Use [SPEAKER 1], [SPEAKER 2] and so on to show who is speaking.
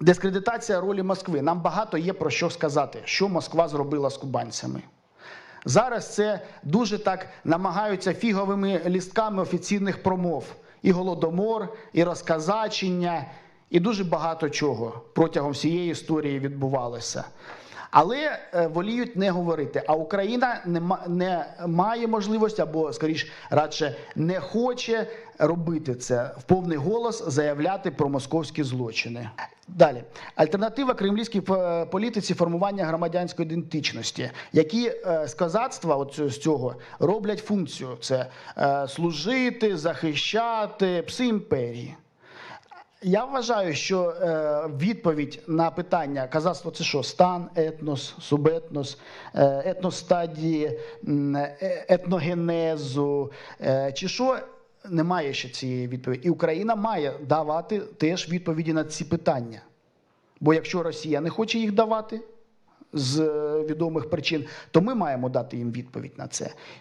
[SPEAKER 1] Дискредитація ролі Москви. Нам багато є про що сказати, що Москва зробила з кубанцями. Зараз це дуже так намагаються фіговими лістками офіційних промов. І голодомор, і розказачення, і дуже багато чого протягом всієї історії відбувалося. Але е, воліють не говорити. А Україна не, має можливості, або, скоріш, радше не хоче робити це в повний голос, заявляти про московські злочини. Далі альтернатива кремлівській е, політиці формування громадянської ідентичності, які е, з козацтва з цього роблять функцію: це е, служити, захищати пси імперії. Я вважаю, що відповідь на питання казацтво це що? Стан, етнос, субетнос, етностадії, етногенезу, чи що немає ще цієї відповіді. І Україна має давати теж відповіді на ці питання. Бо якщо Росія не хоче їх давати з е, відомих причин, то ми маємо дати їм відповідь на це.